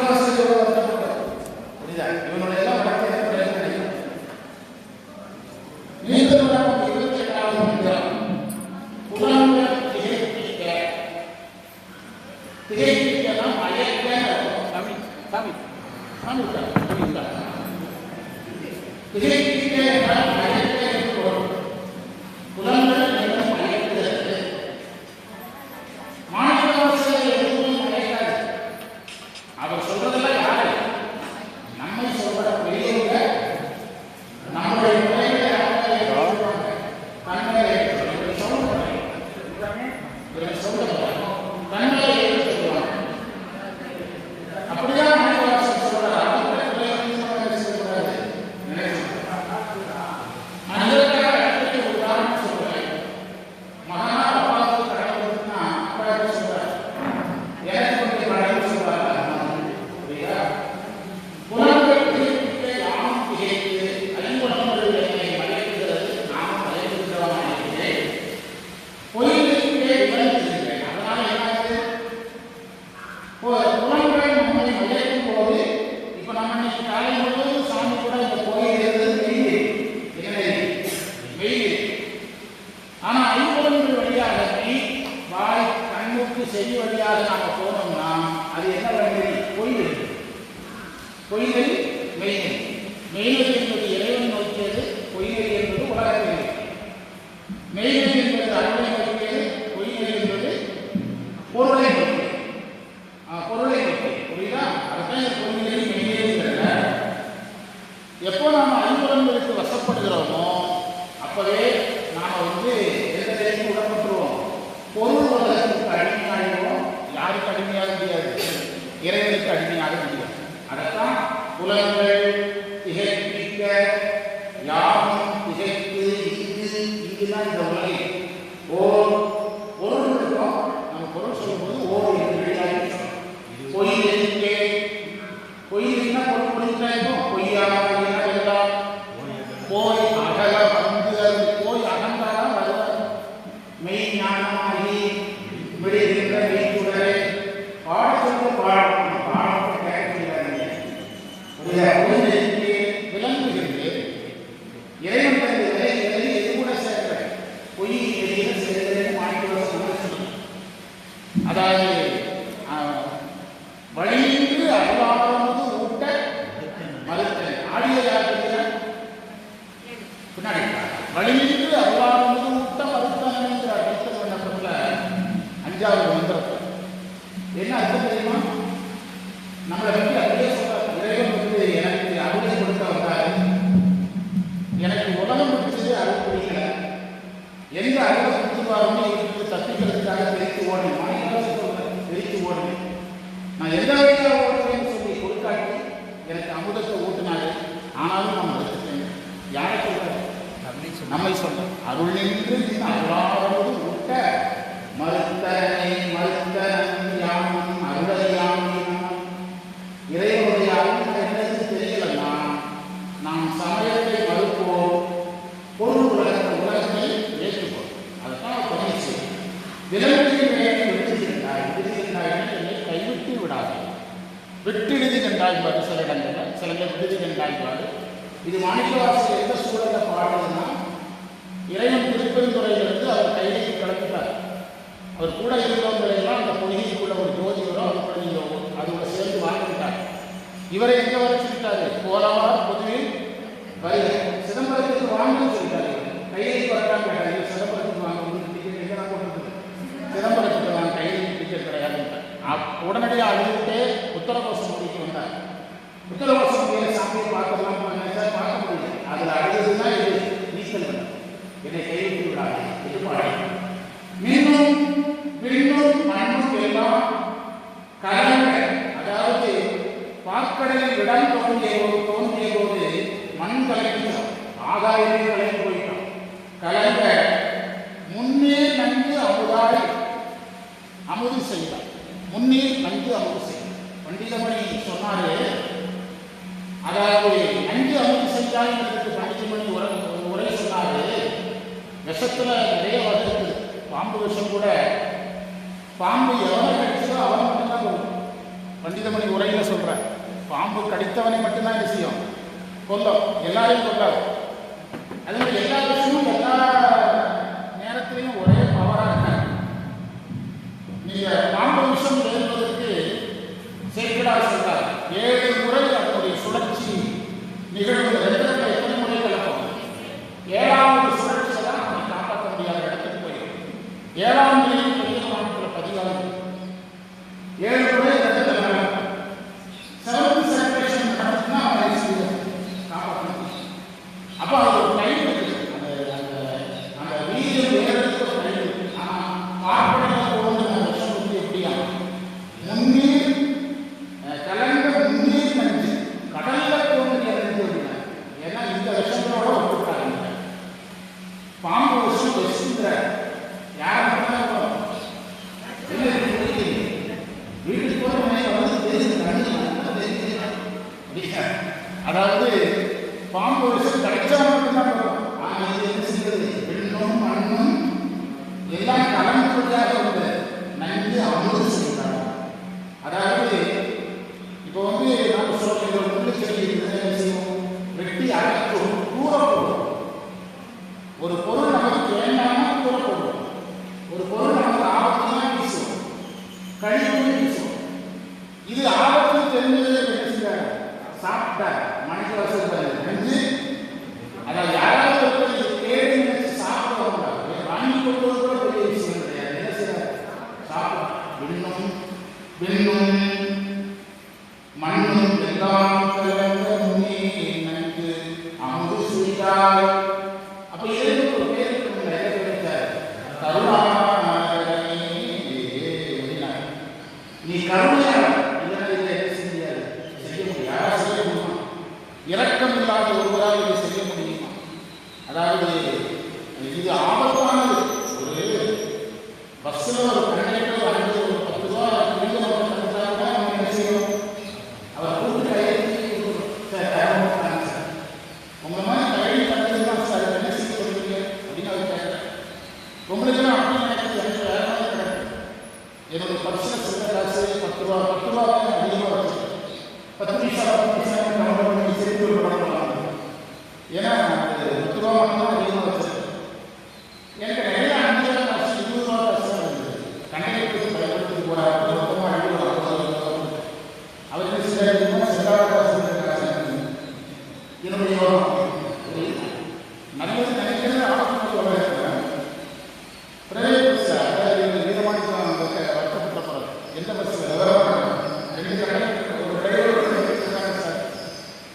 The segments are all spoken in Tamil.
Amin. Amin. Amin. Amin. Amin. Amin. There is some ஆனால் ஐம்புலன்கள் வழியாக வாய், கண்ணுக்கு செவி வழியாக நாம் போனோம்னா அது என்ன வழி கோயில் பொய்நெறி மெய்நெறி மெய்நெறி என்பது இறைவன் நோக்கியது பொய்நெறி என்பது உலகத்தில். நோக்கியது மெய்நெறி என்பது அருளை நோக்கியது பொய்நெறி என்பது பொருளை நோக்கியது. பொருளை நோக்கியது. புரியுதா? அதுதான் இந்த பொய்நெறி மெய்நெறிங்கிறத எப்போ நாம் ஐம்புலன்களுக்கு வசப்படுகிறோமோ அப்பவே நாம வந்து எந்த நிலைக்கும் விடப்பட்டுருவோம் பொருள் உலகத்துக்கு அடிமையாகிடுவோம் யாருக்கு அடிமையாக முடியாது. இறைவனுக்கு அடிமையாக முடியாது. அதைத்தான் புலன்கள் திகைப்பிக்க யாவும் திகைத்து இங்கு இங்குதான் இந்த உலகை. ஓர் பொருள் இருக்கும் நம்ம பொருள் சொல்லும்போது ஓர் என்று வெளியாகி பொய் எதிர்க்கே பொய் என்ன பொருள் புரிஞ்சுட்டா இருக்கும் பொய்யா பொய்யா போய் அகல வந்து அது போய் அகன்றாதான் வருவார் மெய் ஞானமாகி விடுகின்ற மெய்க்குடரே பாட சொல்ல பாடம் பாடம் கேட்க முடியாது விளங்குகிறது இறைவன் எது கூட சேர்க்கிற பொய் எதிர சேர்க்கிறேன் மாணிக்க சொல்லுங்க அதாவது ஆஹ், வழியின்றி அருளாரமுது ஊட்ட மறுத்தேன் ஆடியோ யார் பின்னாடி வழியின்றி அருளாரமுது ஊட்ட அர்த்தம் அஞ்சாவது என்ன அர்த்தம் நம்மளை பற்றி அப்படியே சொல்றார் இறைவன் வந்து எனக்கு அருளை கொடுக்க வந்தாரு. எனக்கு உலகம் பிடிச்சது அருள் பிடிக்கல. எந்த அருளை கொடுத்துருவாருன்னு இவருக்கு தப்பிக்கிறதுக்காக மாநிலம் சொல்றேன்? பிரித்து ஓடணும். நான் எந்த வழியாக ஓடுறேன்னு சொல்லி கொடுக்காட்டி எனக்கு அமுதத்தை ஊட்டினாரு ஆனாலும் மறுத்துட்டேன். யாரை சொல்றாரு நம்மை சொல்ற அருள் நின்று அருளாவது ஊட்ட மறுத்தனை மறுத்தனன் வெட்டிழுதிகள் தாய்ப்பாடு சில இடங்களில் சில பேர் விடுதிகள் தாய்ப்பாடு இது மாணிக்கவாசல் எந்த சூழலில் பாடணும்னா இறைவன் திருப்பெருந்துறையிலிருந்து அவர் கையிலேயே கிளம்பிட்டார் அவர் கூட இருந்தவங்களெல்லாம் அந்த பொய்கைக்குள்ள ஒரு ஜோதி வரும் அவர் பிள்ளைங்களோ அதோட சேர்ந்து வாழ்ந்துட்டார். இவரை எங்கே வர சொல்லிட்டாரு போலவா பொதுவில் வருக சிதம்பரத்துக்கு வாங்கன்னு சொல்லிட்டாரு கையிலேயே வரட்டாங்க சிதம்பரத்துக்கு வாங்க உங்களுக்கு டிக்கெட் எங்க போட்டு சிதம்பரத்துக்கு வாங்க உடனடியாக அழுதுகிட்டே உத்தரகோஷம் முடிக்கு வந்தார். உத்தரகோஷம் முடியல சாமியை பார்க்கலாம் பார்க்க முடியல. அதில் அழுதுதான் இது நீச்சல் பண்ண என்னை கைவிட்டு விடாது இது பாடி மீண்டும் மீண்டும் மண்ணும் எல்லாம் கலங்க அதாவது பாக்கடலில் விடம் தோன்றிய போது தோன்றிய போது மண் கலங்கிட்டோம் ஆகாயமே கலங்கி விஷத்தில் நிறைய வளர்த்துக்கு பாம்பு விஷம் கூட பாம்பு எவனை கடிச்சதோ அவனை மட்டும்தான் கொள்ளும் பண்டிதமணி உரையில் சொல்கிறேன் பாம்பு கடித்தவனை மட்டும்தான் விஷயம் கொல்லும். எல்லாரையும் கொல்லாது. அதே மாதிரி எல்லா விஷயமும் எல்லா நேரத்திலையும் ஒரே பவராக இருக்காங்க நீங்கள் பாம்பு விஷம் எழுதுவதற்கு சேர்க்கடா அதாவது பாம்பு விஷம் கிடைச்சா மட்டும்தான் வரும் ஆனால் இது என்ன செய்யறது? எல்லாம் கலந்து ベ論弁論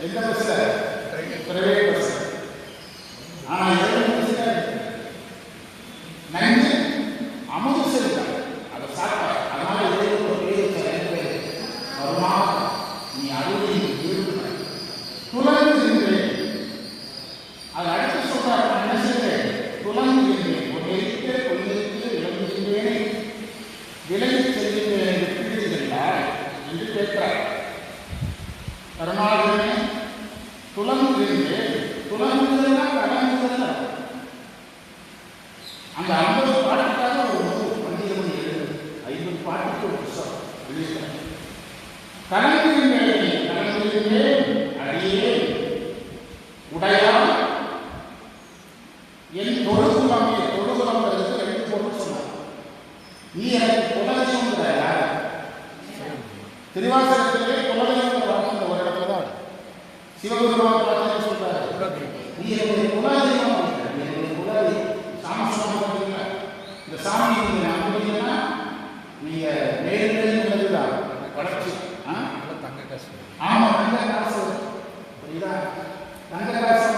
எந்த பஸ் பிரைவேட் பஸ் ஆனால் செய்திகளை எனக்கு அந்த ஐம்பது பாட்டுக்காக ஒரு நூறு பண்டிகை மணி ஐம்பது பாட்டுக்கு அடியே. சிவாச்சாரத்திலே குலதெய்வம் ஒரு இடத்துல தான் சிவபெருமான் ஆச்சாரிய சொல்றாரு. நீ என்னுடைய குலதெய்வம் என்னுடைய குலதெய்வம் சாமி சுவாமி இந்த சாமி நீங்க நம்புறீங்கன்னா நீங்க நேரில் நல்லதுதான் வளர்ச்சி. தங்க காசு ஆமா தங்க காசு புரியுதா தங்க காசு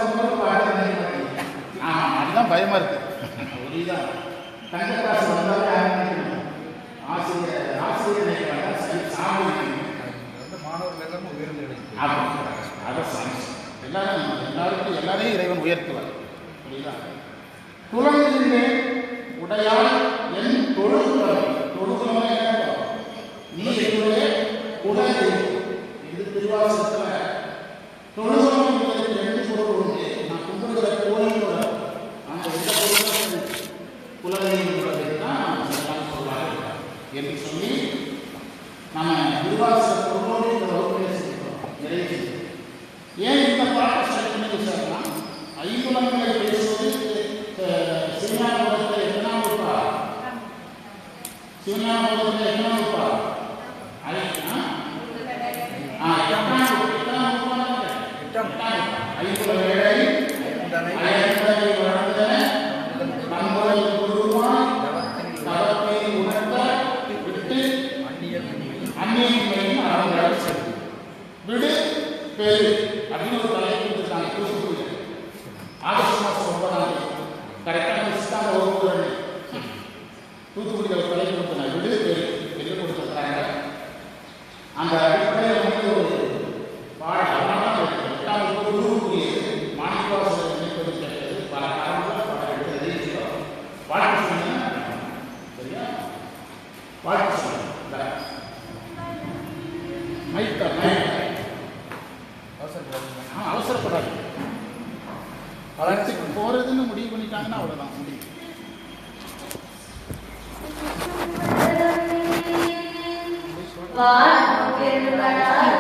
ஆமா அதுதான் பயமா இருக்கு. புரியுதா? தங்க காசு வந்தாலே ஆசிரியர் ஆசிரியர் சாமி. எல்லாரும் உயர்ந்து எல்லாரும் எல்லாருக்கும் எல்லாரையும் இறைவன் உயர்த்துவார். புரியுதா? குலமிருந்து உடையால் என் தொழுகுறவன். தொழுகுறவன் என்ன நீ என்னுடைய உடல் இது திருவாசத்தில் தொழுகுறவன் என்பதற்கு ரெண்டு பொருள் உண்டு. நான் கும்பிடுகிற கோயிலோட அந்த எந்த பொருளும் குலவியல் என்று சொல்லி நம்ம திருவாசம் గ్రహించింది ఏ ఇంత పాఠశాల మీద ఐదు వందల వేసుకొని வாழ்த்து சொல்லுங்கள் மைக்கா அவசரப்படாது அவசரப்படாது வளர்ச்சிக்கு போகிறதுன்னு முடிவு பண்ணிட்டாங்கன்னா அவ்வளோதான் முடியும் வானம் பெருவனாய்